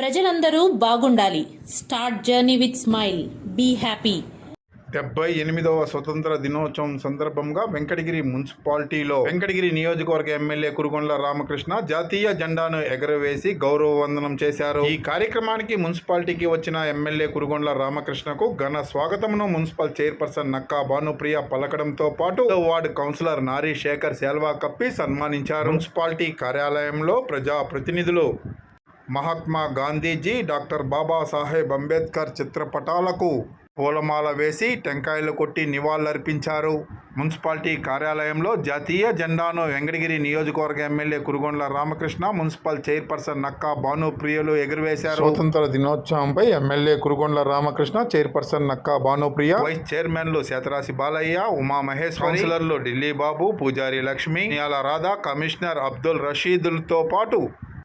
ప్రజలందరూ బాగుండాలి. Start journey with smile. Be happy. డెబ్బై ఎనిమిదవ స్వతంత్ర దినోత్సవం సందర్భంగా వెంకటగిరి మున్సిపాలిటీలో వెంకటగిరి నియోజకవర్గ ఎమ్మెల్యే కురుగొండ్ల రామకృష్ణ జాతీయ జెండాను ఎగరవేసి గౌరవ వందనం చేశారు. ఈ కార్యక్రమానికి మున్సిపాలిటీకి వచ్చిన ఎమ్మెల్యే కురుగొండ్ల రామకృష్ణకు ఘన స్వాగతమును మున్సిపల్ చైర్పర్సన్ నక్కా భానుప్రియ పలకడంతో పాటు వార్డు కౌన్సిలర్ నారీ శేఖర్ శాల్వా కప్పి సన్మానించారు. మున్సిపాలిటీ కార్యాలయంలో ప్రజా ప్రతినిధులు మహాత్మా గాంధీజీ డాక్టర్ బాబాసాహెబ్ అంబేద్కర్ చిత్రపటాలకు పూలమాల వేసి టెంకాయలు కొట్టి నివాళులర్పించారు. మున్సిపాలిటీ కార్యాలయంలో జాతీయ జెండాను వెంకటగిరి నియోజకవర్గ MLA Kurugondla Ramakrishna municipal chairperson Nakka భానుప్రియలు ఎగురవేశారు. స్వతంత్ర దినోత్సవంపై MLA Kurugondla Ramakrishna chairperson Nakka Bhanupriya vice చైర్మన్లు శతరాశి బాలయ్య ఉమా మహేశ్వరి కౌన్సిలర్లు ఢిల్లీ బాబు పూజారి లక్ష్మి నియాల రాధా కమిషనర్ అబ్దుల్ రషీదులతో పాటు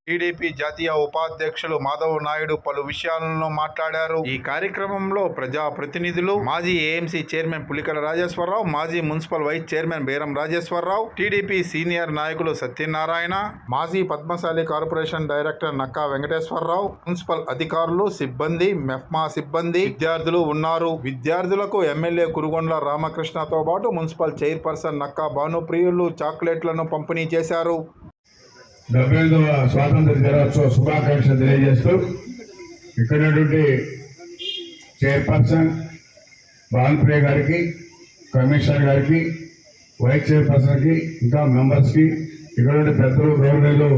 టీడీపీ జాతీయ ఉపాధ్యక్షులు మాధవ్ నాయుడు పలు విషయాలను మాట్లాడారు. ఈ కార్యక్రమంలో ప్రజా ప్రతినిధులు మాజీ ఏఎంసీ చైర్మన్ పులికల రాజేశ్వరరావు మాజీ మున్సిపల్ వైస్ చైర్మన్ బేరం రాజేశ్వరరావు టీడీపీ సీనియర్ నాయకులు సత్యనారాయణ మాజీ Padmashali corporation director Nakka Venkateswararao municipal అధికారులు సిబ్బంది మెఫ్మా సిబ్బంది విద్యార్థులు ఉన్నారు. విద్యార్థులకు ఎమ్మెల్యే కురుగొండ్ల రామకృష్ణతో పాటు మున్సిపల్ చైర్పర్సన్ నక్కా భానుప్రియులు చాక్లెట్లను పంపిణీ చేశారు. డెబ్బై ఐదవ స్వాతంత్ర దినోత్సవ శుభాకాంక్షలు తెలియజేస్తూ ఇక్కడ చైర్పర్సన్ భానుప్రియ గారికి కమిషనర్ గారికి వైస్ చైర్పర్సన్కి ఇంకా మెంబర్స్కి ఇక్కడ పెద్దలు గవర్నర్లు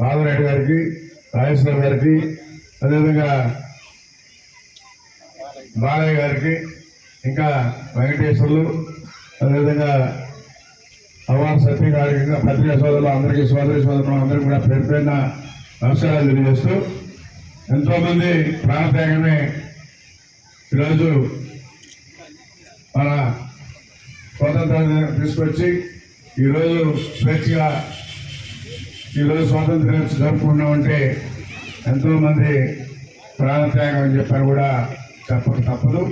బాలరెడ్డి గారికి రాజేశ్వర గారికి అదేవిధంగా బాలయ్య గారికి ఇంకా వెంకటేశ్వర్లు అదేవిధంగా అవాన్ సత్య గారికి పత్రికా సోదరులు అందరికీ సోదరి సోదరులు అందరికీ కూడా పేరు పేరున నమస్కారాలు తెలియజేస్తూ ఎంతోమంది ప్రాణత్యాగమే ఈరోజు మన స్వాతంత్రాన్ని తీసుకొచ్చి ఈరోజు స్వేచ్ఛగా ఈరోజు స్వాతంత్ర దినోత్సవం జరుపుకున్నామంటే ఎంతోమంది ప్రాణత్యాగం అని చెప్పని కూడా చెప్పక తప్పదు.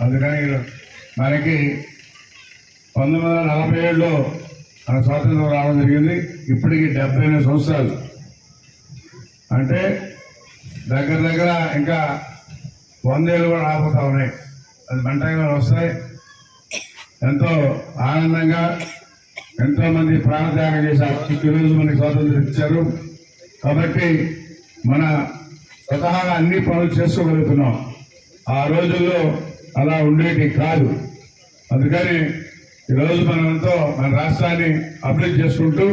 అందుకని మనకి పంతొమ్మిది వందల నలభై ఏడులో మన స్వాతంత్రం రావడం జరిగింది. ఇప్పటికి డెబ్బై ఎనిమిది సంవత్సరాలు. అంటే దగ్గర దగ్గర ఇంకా వందేళ్ళు కూడా ఆపుతా ఉన్నాయి. అది మంటగా వస్తాయి. ఎంతో ఆనందంగా ఎంతోమంది ప్రాణత్యాగం చేశారు. ఈరోజు మనకి స్వాతంత్రం ఇచ్చారు. కాబట్టి మన స్వతహాగా అన్ని పనులు చేసుకోగలుగుతున్నాం. ఆ రోజుల్లో అలా ఉండేటి కాదు. అందుకని ఈరోజు మనతో మన రాష్ట్రాన్ని అభివృద్ధి చేసుకుంటూ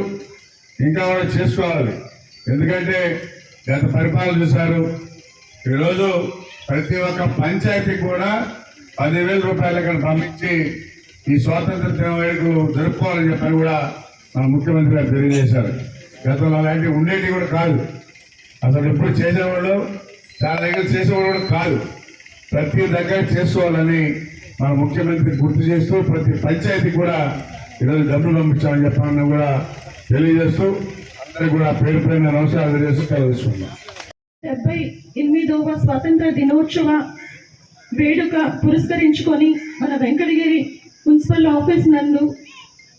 ఇంకా కూడా చేసుకోవాలి. ఎందుకంటే గత పరిపాలన చూశారు. ఈరోజు ప్రతి ఒక్క పంచాయతీ కూడా పదివేల రూపాయలు ఇక్కడ పంపించి ఈ స్వాతంత్ర దినం వరకు జరుపుకోవాలని చెప్పని కూడా మన ముఖ్యమంత్రి గారు తెలియజేశారు. గతంలో అలాంటివి ఉండేటివి కూడా కాదు. అసలు ఎప్పుడు చేసేవాళ్ళు చాలా దగ్గర చేసేవాళ్ళు కూడా కాదు. ప్రతి దగ్గర చేసుకోవాలని మన ముఖ్యమంత్రి గుర్తు చేస్తూ ప్రతి పంచాయతీ కూడా ఈరోజు డబ్బులు పంపించామని చెప్పాలని కూడా తెలియజేస్తూ అందరికీ కూడా పేరు పైన నమస్కారాలు తెలియజేస్తూ డెబ్బై ఎనిమిదవ స్వాతంత్ర దినోత్సవ వేడుక పురస్కరించుకొని మన వెంకటగిరి మున్సిపల్ ఆఫీస్ నందు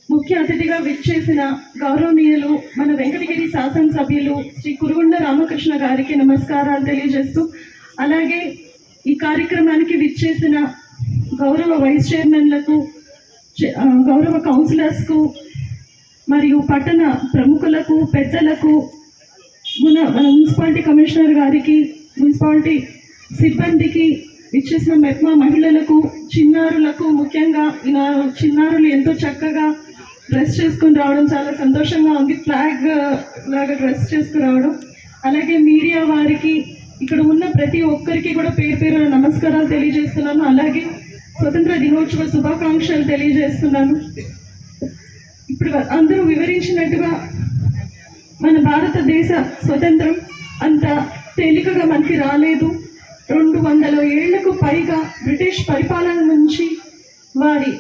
ముఖ్య అతిథిగా విచ్చేసిన గౌరవనీయులు మన వెంకటగిరి శాసనసభ్యులు శ్రీ కురుగుండ రామకృష్ణ గారికి నమస్కారాలు తెలియజేస్తూ అలాగే ఈ కార్యక్రమానికి విచ్చేసిన గౌరవ వైస్ చైర్మన్లకు గౌరవ కౌన్సిలర్స్కు మరియు పట్టణ ప్రముఖులకు పెద్దలకు మన మున్సిపాలిటీ కమిషనర్ గారికి మున్సిపాలిటీ సిబ్బందికి ఇచ్చేసిన మెప్మా మహిళలకు చిన్నారులకు ముఖ్యంగా ఇలా చిన్నారులు ఎంతో చక్కగా డ్రెస్ చేసుకుని రావడం చాలా సంతోషంగా ఉంది. ఫ్లాగ్ లాగా డ్రెస్ చేసుకుని రావడం అలాగే మీడియా వారికి ఇక్కడ ఉన్న ప్రతి ఒక్కరికి కూడా పేరు పేరు నమస్కారాలు తెలియజేస్తున్నాను. అలాగే స్వతంత్ర దినోత్సవ శుభాకాంక్షలు తెలియజేస్తున్నాను. ఇప్పుడు అందరూ వివరించినట్టుగా మన భారతదేశ స్వతంత్రం అంత తేలికగా మనకి రాలేదు. రెండు వందల ఏళ్ళకు పైగా బ్రిటిష్ పరిపాలన నుంచి వారి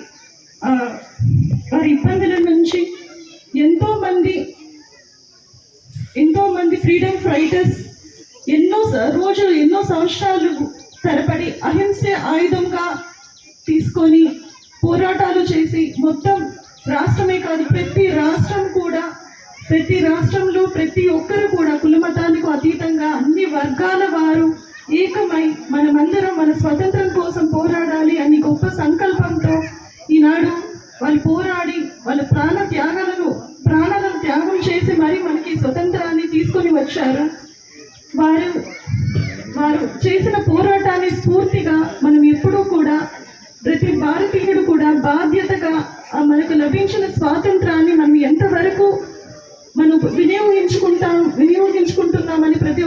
వారి ఇబ్బందుల నుంచి ఎంతో మంది ఎంతో మంది ఫ్రీడమ్ ఫైటర్స్ ఎన్నో రోజులు ఎన్నో సంవత్సరాలు తరబడి అహింసే ఆయుధంగా తీసుకొని పోరాటాలు చేసి మొత్తం రాష్ట్రమే కాదు ప్రతి రాష్ట్రం కూడా ప్రతి రాష్ట్రంలో ప్రతి ఒక్కరు కూడా కులమతానికి అతీతంగా అన్ని వర్గాల వారు ఏకమై మనమందరం మన స్వతంత్రం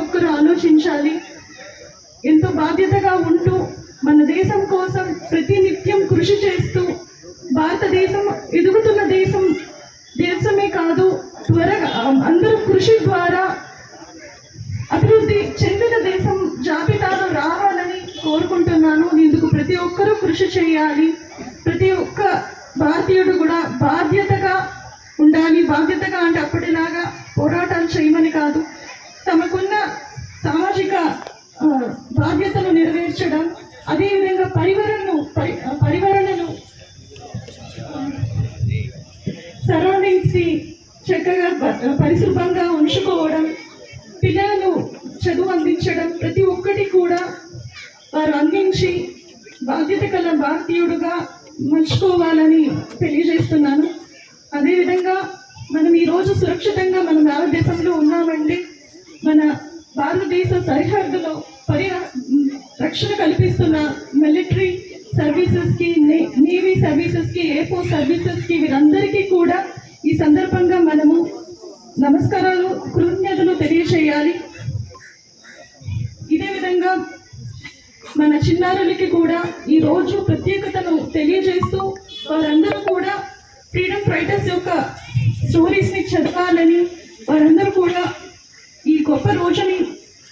ఒక్కరు ఆలోచించాలి. ఎంతో బాధ్యతగా ఉంటూ మన దేశం కోసం ప్రతి నిత్యం కృషి చేస్తూ భారతదేశం ఎదుగుతున్న దేశం దేశమే కాదు త్వరగా అందరూ కృషి ద్వారా అభివృద్ధి చెందిన దేశం జాబితాలో రావాలని కోరుకుంటున్నాను. ఇందుకు ప్రతి ఒక్కరూ కృషి చేయాలి. ప్రతి ఒక్క భారతీయుడు కూడా బాధ్యత సామాజిక బాధ్యతలు నెరవేర్చడం అదేవిధంగా పరివరణను పరివరణను సరౌండింగ్స్ని చక్కగా ప- పరిశుభ్రంగా ఉంచుకోవడం భారతదేశ సరిహద్దులో పరి రక్షణ కల్పిస్తున్న మిలిటరీ సర్వీసెస్కి నే- నేవీ సర్వీసెస్కి ఎయిర్ ఫోర్స్ సర్వీసెస్కి వీరందరికీ కూడా ఈ సందర్భంగా మనము నమస్కారాలు కృతజ్ఞతలు తెలియచేయాలి. ఇదే విధంగా మన చిన్నారులకి కూడా ఈ రోజు ప్రత్యేకతను తెలియజేస్తూ వారందరూ కూడా ఫ్రీడమ్ ఫైటర్స్ యొక్క స్టోరీస్ని చదవాలని వారందరూ కూడా ఈ గొప్ప రోజుని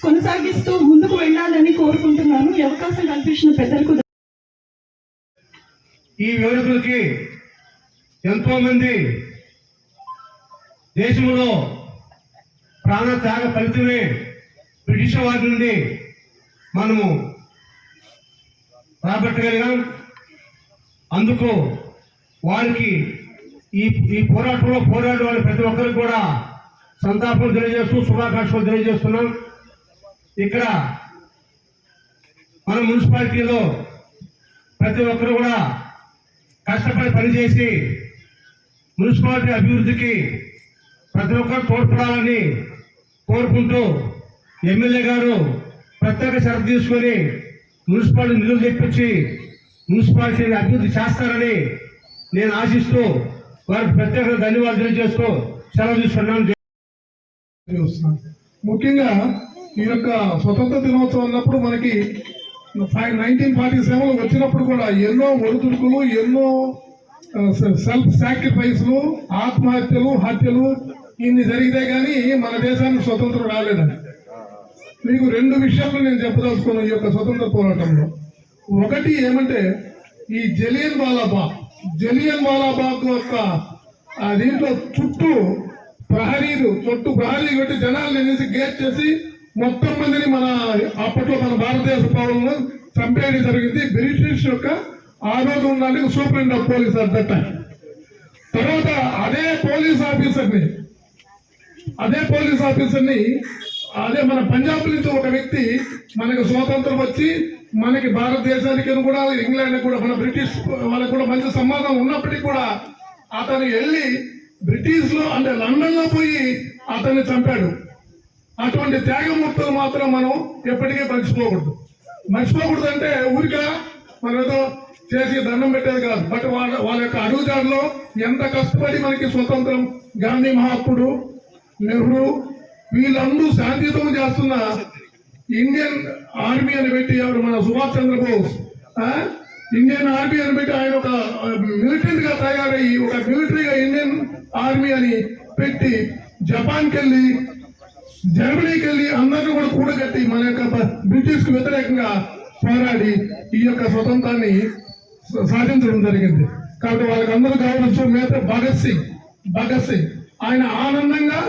కొనసాగిస్తూ ముందుకు వెళ్ళాలని కోరుకుంటున్నాను. ఈ అవకాశం కల్పించిన పెద్దలకు ఈ వేడుకలకి ఎంతో మంది దేశంలో ప్రాణ త్యాగ ఫలితమే బ్రిటిష్ వారి నుండి మనము రాబట్టగలిగాం. అందుకు వారికి ఈ ఈ పోరాటంలో పోరాడే వాళ్ళు ప్రతి ఒక్కరికి కూడా సంతాపం తెలియజేస్తూ శుభాకాంక్షలు తెలియజేస్తున్నాం. ఇక్కడ మన మున్సిపాలిటీలో ప్రతి ఒక్కరు కూడా కష్టపడి పనిచేసి మున్సిపాలిటీ అభివృద్ధికి ప్రతి ఒక్కరు తోడ్పడాలని కోరుకుంటూ ఎమ్మెల్యే గారు ప్రత్యేక శ్రద్ధ తీసుకొని మున్సిపాలిటీ నిధులు తెప్పించి మున్సిపాలిటీని అభివృద్ధి చేస్తారని నేను ఆశిస్తూ వారికి ప్రత్యేక ధన్యవాదాలు తెలియజేస్తూ సెలవు తీసుకున్నాను. ముఖ్యంగా ఈ యొక్క స్వతంత్ర దినోత్సవం అన్నప్పుడు మనకి నైన్టీన్ ఫార్టీ సెవెన్ వచ్చినప్పుడు కూడా ఎన్నో ఒడిదుడుకులు ఎన్నో సెల్ఫ్ సాక్రిఫైస్లు ఆత్మహత్యలు హత్యలు ఇన్ని జరిగితే కానీ మన దేశానికి స్వతంత్రం రాలేదని. మీకు రెండు విషయాలు నేను చెప్పదలుచుకున్నాను ఈ యొక్క స్వతంత్ర పోరాటంలో. ఒకటి ఏమంటే ఈ జలియన్ వాలాబాగ్ జలియన్ వాలాబాగ్ యొక్క దీంట్లో చుట్టూ ప్రహరీలు చుట్టూ ప్రహరీ కొట్టి జనాలు అనేసి గేట్ చేసి మొత్తం మందిని మన అప్పట్లో మన భారతదేశ పౌరులను చంపేయడం జరిగింది. బ్రిటిష్ యొక్క ఆ రోజు ఉండడానికి superintendent of police at that తర్వాత అదే పోలీస్ ఆఫీసర్ని అదే పోలీస్ ఆఫీసర్ని అదే మన పంజాబ్ నుంచి ఒక వ్యక్తి మనకి స్వాతంత్రం వచ్చి మనకి భారతదేశానికి కూడా ఇంగ్లాండ్ కూడా మన బ్రిటిష్ వాళ్ళకి కూడా మంచి సంబంధం ఉన్నప్పటికీ కూడా అతను వెళ్ళి బ్రిటిష్లో అంటే లండన్లో పోయి అతన్ని చంపాడు. అటువంటి త్యాగమూర్తులు మాత్రం మనం ఎప్పటికీ మర్చిపోకూడదు. మర్చిపోకూడదు అంటే ఊరిక మనం ఏదో చేసి దండం పెట్టేది కాదు. బట్ వాళ్ళ వాళ్ళ యొక్క అడుగుజాడలో ఎంత కష్టపడి మనకి స్వతంత్రం గాంధీ మహాత్ముడు నెహ్రూ వీళ్ళందరూ శాంతియుతం చేస్తున్న ఇండియన్ ఆర్మీ అని పెట్టి ఎవరు? మన సుభాష్ చంద్రబోస్. ఇండియన్ ఆర్మీ అని పెట్టి ఆయన ఒక మిలిటెంట్ తయారయ్యి ఒక మిలిటరీగా ఇండియన్ ఆర్మీ అని పెట్టి జపాన్కి వెళ్ళి జర్మనీకి వెళ్ళి అందరిని కూడా కూడగట్టి మన యొక్క బ్రిటిష్కు వ్యతిరేకంగా పోరాడి ఈ యొక్క స్వతంత్రాన్ని సాధించడం జరిగింది. కాబట్టి వాళ్ళకి అందరూ కావచ్చు మేత భగత్ సింగ్ భగత్ సింగ్. ఆయన ఆనందంగా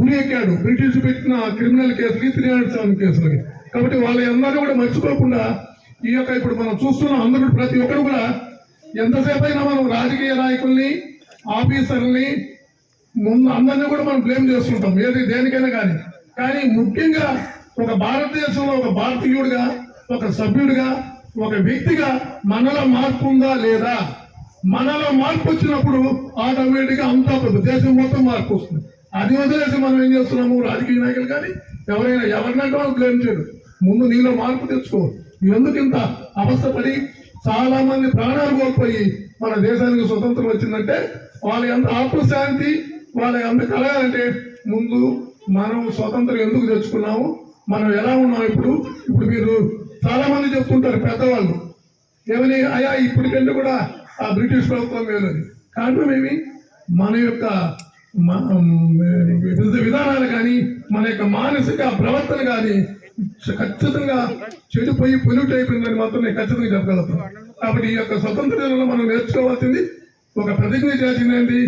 ఉరి ఎక్కాడు బ్రిటిష్ పెట్టిన క్రిమినల్ కేసులకి త్రీ హండ్రెడ్ సెవెన్ కేసులకి. కాబట్టి వాళ్ళందరూ కూడా మర్చిపోకుండా ఈ యొక్క ఇప్పుడు మనం చూస్తున్నాం అందరూ ప్రతి ఒక్కరు కూడా ఎంతసేపు అయినా మనం రాజకీయ నాయకుల్ని ఆఫీసర్ని ముందు అందరినీ కూడా మనం బ్లేమ్ చేస్తుంటాం. ఏది దేనికైనా కానీ. కానీ ముఖ్యంగా ఒక భారతదేశంలో ఒక భారతీయుడిగా ఒక సభ్యుడిగా ఒక వ్యక్తిగా మనలో మార్పు ఉందా లేదా? మనలో మార్పు వచ్చినప్పుడు ఆటోమేటిక్గా అంతా దేశం మొత్తం మార్పు వస్తుంది. అది వదిలేసి మనం ఏం చేస్తున్నాము? రాజకీయ నాయకులు కానీ ఎవరైనా ఎవరినంటే వాళ్ళు బ్లేమ్ ముందు నీలో మార్పు తెచ్చుకో. ఎందుకు ఇంత అవస్థపడి చాలా మంది ప్రాణాలు కోల్పోయి మన దేశానికి స్వతంత్రం వచ్చిందంటే వాళ్ళ ఎంత ఆత్మశాంతి వాళ్ళ ఎంత కలగాలంటే ముందు మనం స్వతంత్రం ఎందుకు తెచ్చుకున్నాము? మనం ఎలా ఉన్నాం ఇప్పుడు? ఇప్పుడు మీరు చాలా మంది చెప్తుంటారు పెద్దవాళ్ళు. ఏమని అయా ఇప్పటికంటే కూడా ఆ బ్రిటిష్ ప్రభుత్వం మేలని కారణం ఏమి? మన యొక్క వివిధ విధానాలు కానీ మన యొక్క మానసిక ప్రవర్తన కానీ ఖచ్చితంగా చెడిపోయి పొల్యూట్ అయిపోయిందని మాత్రం నేను ఖచ్చితంగా చెప్పగలుగుతాను. కాబట్టి ఈ యొక్క స్వతంత్ర దినంలో మనం నేర్చుకోవాల్సింది ఒక ప్రతిజ్ఞ చేసింది ఏంటి?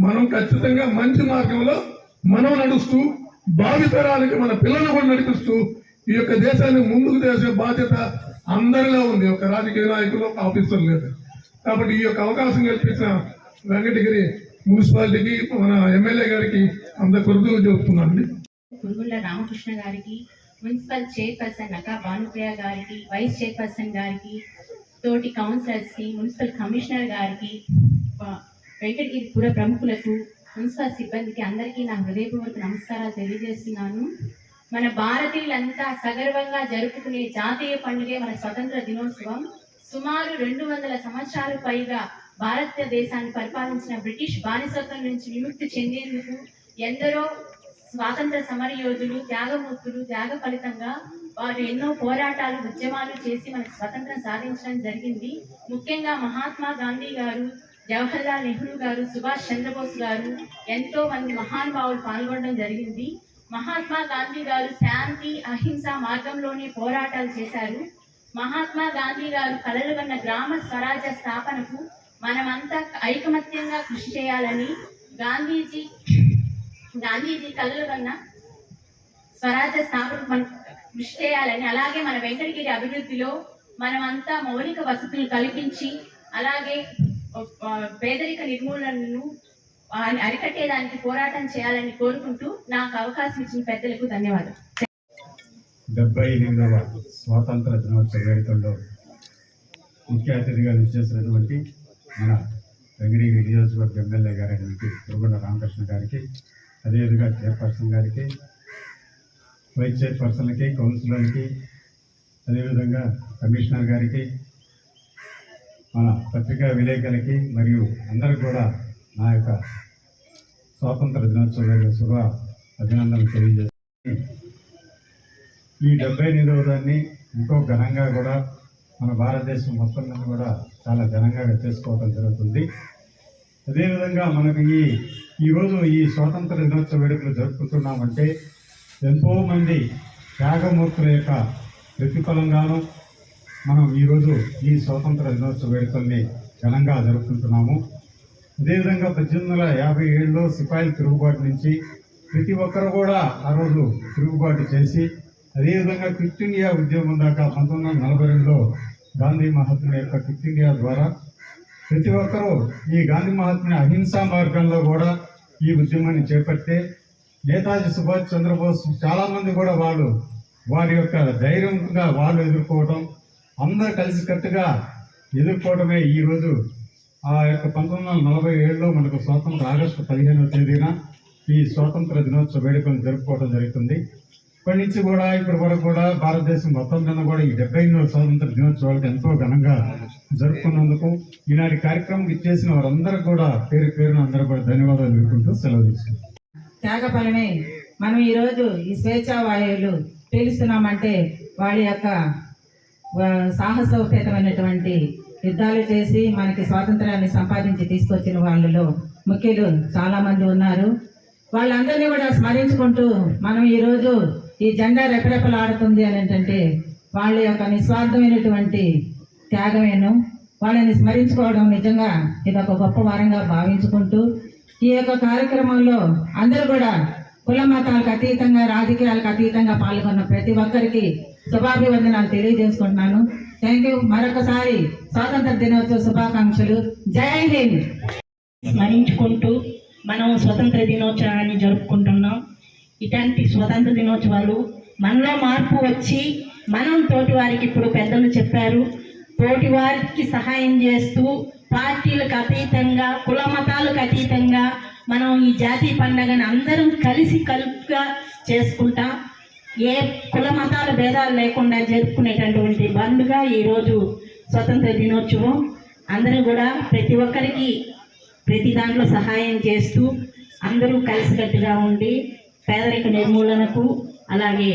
మనం ఖచ్చితంగా మంచి మార్గంలో మనం నడుస్తూ భావితరానికి మన పిల్లలను కూడా నడిపిస్తూ ఈ యొక్క దేశాన్ని ముందుకు చేసే బాధ్యత అందరిలో ఉంది. ఒక రాజకీయ నాయకులు ఒక ఆఫీసర్ లేదు. కాబట్టి ఈ యొక్క అవకాశం కల్పించిన వెంకటగిరి మున్సిపాలిటీకి మన ఎమ్మెల్యే గారికి అంత కృతజ్ఞతలు చెబుతున్నాను కురుగుళ్ళ రామకృష్ణ గారికి మున్సిపల్ చైర్పర్సన్ నకా భానుప్రియ గారికి వైస్ చైర్పర్సన్ గారికి తోటి కౌన్సిలర్స్కి మున్సిపల్ కమిషనర్ గారికి ప- వెంకటగిరి పుర ప్రముఖులకు మున్సిపల్ సిబ్బందికి అందరికీ నా హృదయపూర్వక నమస్కారాలు తెలియజేస్తున్నాను. మన భారతీయులంతా సగర్వంగా జరుపుకునే జాతీయ పండుగే మన స్వతంత్ర దినోత్సవం. సుమారు రెండు వందల సంవత్సరాలు పైగా భారతదేశాన్ని పరిపాలించిన బ్రిటిష్ బానిసత్వం నుంచి విముక్తి చెందేందుకు ఎందరో స్వాతంత్ర సమరయోధులు త్యాగమూర్తులు త్యాగ ఫలితంగా వారు ఎన్నో పోరాటాలు ఉద్యమాలు చేసి మనకు స్వతంత్రం సాధించడం జరిగింది. ముఖ్యంగా మహాత్మా గాంధీ గారు జవహర్లాల్ నెహ్రూ గారు సుభాష్ చంద్రబోస్ గారు ఎంతో మంది మహానుభావులు పాల్గొనడం జరిగింది. మహాత్మా గాంధీ గారు శాంతి అహింస మార్గంలోనే పోరాటాలు చేశారు. మహాత్మా గాంధీ గారు కలలు కన్న గ్రామ స్వరాజ్య స్థాపనకు మనమంతా ఐకమత్యంగా కృషి చేయాలని గాంధీజీ గాంధీజీ కలలు కన్న స్వరాజ్య స్థాపన కృషి చేయాలని అలాగే మన వెంకటగిరి అభివృద్ధిలో మనమంతా మౌలిక వసతులు కల్పించి అలాగే పేదరిక నిర్మూలనను అరికట్టేదానికి పోరాటం చేయాలని కోరుకుంటూ నాకు అవకాశం ఇచ్చిన పెద్దలకు ధన్యవాదాలు. డెబ్బై ఎనిమిదవ స్వాతంత్ర దినోత్సవ వేడుకల్లో ముఖ్య అతిథిగా విచ్చేసినటువంటి మన వెంకటగిరి నియోజకవర్గ ఎమ్మెల్యే గారైనటువంటి తిరుగుల రామకృష్ణ గారికి అదేవిధంగా చైర్పర్సన్ గారికి వైస్ చైర్పర్సన్లకి కౌన్సిలర్కి అదేవిధంగా కమిషనర్ గారికి మన పత్రికా విలేకరులకి మరియు అందరికి కూడా నా యొక్క స్వాతంత్ర దినోత్సవ వేడుక శుభ అభినందనలు తెలియజేస్తాను ఈ డెబ్బై ఎనిమిదవ దాన్ని ఎంతో ఘనంగా కూడా మన భారతదేశం మొత్తం మీద కూడా చాలా ఘనంగా చేసుకోవడం జరుగుతుంది. అదేవిధంగా మనకు ఈ ఈరోజు ఈ స్వాతంత్ర దినోత్సవ వేడుకలు జరుపుకుంటున్నామంటే ఎంతోమంది త్యాగమూర్తుల యొక్క ప్రతిఫలంగాను మనం ఈరోజు ఈ స్వాతంత్ర దినోత్సవ వేడుకల్ని ఘనంగా జరుపుకుంటున్నాము. అదేవిధంగా పద్దెనిమిది వందల యాభై ఏడులో సిపాయిల తిరుగుబాటు నుంచి ప్రతి ఒక్కరు కూడా ఆ రోజు తిరుగుబాటు చేసి అదేవిధంగా క్విట్ ఇండియా ఉద్యమం దాకా పంతొమ్మిది వందల నలభై రెండులో గాంధీ మహాత్ముల యొక్క క్విట్ ఇండియా ద్వారా ప్రతి ఒక్కరూ ఈ గాంధీ మహాత్ముని అహింసా మార్గంలో కూడా ఈ ఉద్యమాన్ని చేపడితే నేతాజీ సుభాష్ చంద్రబోస్ చాలామంది కూడా వాళ్ళు వారి యొక్క ధైర్యంగా వాళ్ళు ఎదుర్కోవటం అందరూ కలిసికట్టుగా ఎదుర్కోవడమే ఈరోజు ఆ యొక్క పంతొమ్మిది వందల నలభై ఏడులో మనకు స్వాతంత్ర ఆగస్టు పదిహేనవ తేదీన ఈ స్వాతంత్ర దినోత్సవ వేడుకలు జరుపుకోవడం జరుగుతుంది. ఇప్పటి నుంచి కూడా ఇప్పటి వరకు కూడా భారతదేశం మొత్తం మీద కూడా ఈ డెబ్బై ఎనిమిదవ స్వాతంత్ర దినోత్సవాలకు ఎంతో ఘనంగా జరుపుకున్నందుకు ఈనాటి కార్యక్రమం ఇచ్చేసిన వారందరూ కూడా పేరు పేరున అందరూ కూడా ధన్యవాదాలు తెలుపుకుంటూ సెలవు తీసుకుంటాం త్యాగఫలమే మనం ఈరోజు ఈ స్వేచ్ఛా వాయువులు పీలుస్తున్నామంటే వాడి యొక్క సాహసోపేతమైనటువంటి యుద్ధాలు చేసి మనకి స్వాతంత్రాన్ని సంపాదించి తీసుకొచ్చిన వాళ్ళలో ముఖ్యులు చాలామంది ఉన్నారు. వాళ్ళందరినీ కూడా స్మరించుకుంటూ మనం ఈరోజు ఈ జెండా రెపరెపలాడుతుంది అని ఏంటంటే వాళ్ళ యొక్క నిస్వార్థమైనటువంటి త్యాగమేను. వాళ్ళని స్మరించుకోవడం నిజంగా ఇది ఒక గొప్ప వారంగా భావించుకుంటూ ఈ యొక్క కార్యక్రమంలో అందరూ కూడా కుల మతాలకు అతీతంగా రాజకీయాలకు అతీతంగా పాల్గొన్న ప్రతి ఒక్కరికి శుభాభివందనాలు తెలియజేసుకుంటున్నాను. థ్యాంక్ యూ మరొకసారి స్వాతంత్ర దినోత్సవ శుభాకాంక్షలు. జై హింద్. స్మరించుకుంటూ మనం స్వతంత్ర దినోత్సవాన్ని జరుపుకుంటున్నాం. ఇటువంటి స్వతంత్ర దినోత్సవాలు మనలో మార్పు వచ్చి మనం తోటి వారికి ఇప్పుడు పెద్దలు చెప్పారు. తోటి వారికి సహాయం చేస్తూ పార్టీలకు అతీతంగా కుల మతాలకు అతీతంగా మనం ఈ జాతీయ పండుగను అందరం కలిసి కలుపుగా చేసుకుంటాం. ఏ కుల మతాల భేదాలు లేకుండా జరుపుకునేటటువంటి బంద్గా ఈరోజు స్వతంత్ర దినోత్సవం. అందరూ కూడా ప్రతి ఒక్కరికి ప్రతి దాంట్లో సహాయం చేస్తూ అందరూ కలిసికట్టుగా ఉండి పేదరిక నిర్మూలనకు అలాగే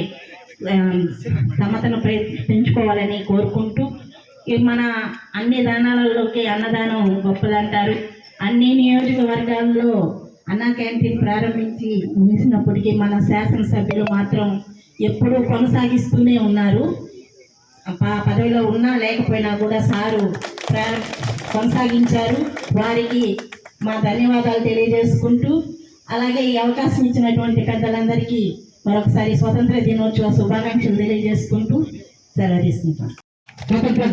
సమతను ప్రే- పెంచుకోవాలని కోరుకుంటూ ఈ మన అన్ని దానాలలోకి అన్నదానం గొప్పదంటారు. అన్ని నియోజకవర్గాల్లో అన్న క్యాంటీన్ ప్రారంభించి ముగిసినప్పటికీ మన శాసనసభ్యులు మాత్రం ఎప్పుడూ కొనసాగిస్తూనే ఉన్నారు. పదవిలో ఉన్నా లేకపోయినా కూడా సారు కొనసాగించారు. వారికి మా ధన్యవాదాలు తెలియజేసుకుంటూ అలాగే ఈ అవకాశం ఇచ్చినటువంటి పెద్దలందరికీ మరొకసారి స్వతంత్ర దినోత్సవ శుభాకాంక్షలు తెలియజేసుకుంటూ సెలవు తీసుకుంటాం స్వతంత్ర